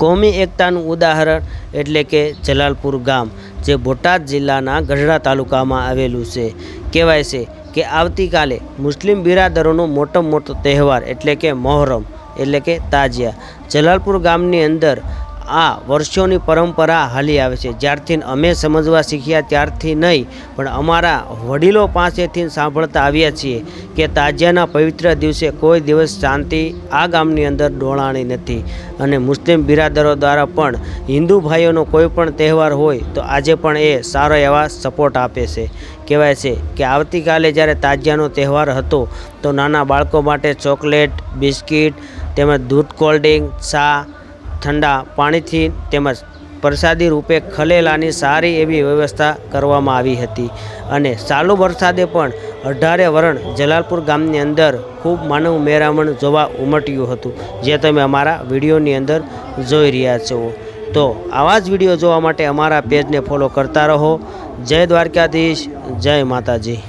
કોમી એકતાનું ઉદાહરણ એટલે કે જલાલપુર ગામ, જે બોટાદ જિલ્લાના ગઢડા તાલુકામાં આવેલું છે. કહેવાય છે કે આવતીકાલે મુસ્લિમ બિરાદરોનો મોટો મોટો તહેવાર એટલે કે મોહરમ એટલે કે તાજિયા. જલાલપુર ગામની અંદર આ વર્ષોની પરંપરા હાલી આવે છે. જ્યારથી અમે સમજવા શીખ્યા ત્યારથી નહીં, પણ અમારા વડીલો પાસેથી સાંભળતા આવ્યા છીએ કે તાજિયાના પવિત્ર દિવસે કોઈ દિવસ શાંતિ આ ગામની અંદર ડોળાણી નથી. અને મુસ્લિમ બિરાદરો દ્વારા પણ હિન્દુ ભાઈઓનો કોઈ પણ તહેવાર હોય તો આજે પણ એ સારો એવા સપોર્ટ આપે છે. કહેવાય છે કે આવતીકાલે જ્યારે તાજિયાનો તહેવાર હતો તો નાના બાળકો માટે ચોકલેટ, બિસ્કિટ, તેમજ દૂધ કોલ્ડ ડ્રિંક, ચા ઠંડા પાણીથી તેમજ પ્રસાદી રૂપે ખલેલાની સારી એવી વ્યવસ્થા કરવામાં આવી હતી. અને ચાલુ વરસાદે પણ અઢારે વરણ જલાલપુર ગામની અંદર ખૂબ માનવ મેરામણ જોવા ઉમટ્યું હતું, જે તમે અમારા વિડીયોની અંદર જોઈ રહ્યા છો. તો આવા જ વીડિયો જોવા માટે અમારા પેજને ફોલો કરતા રહો. જય દ્વારકાધીશ, જય માતાજી.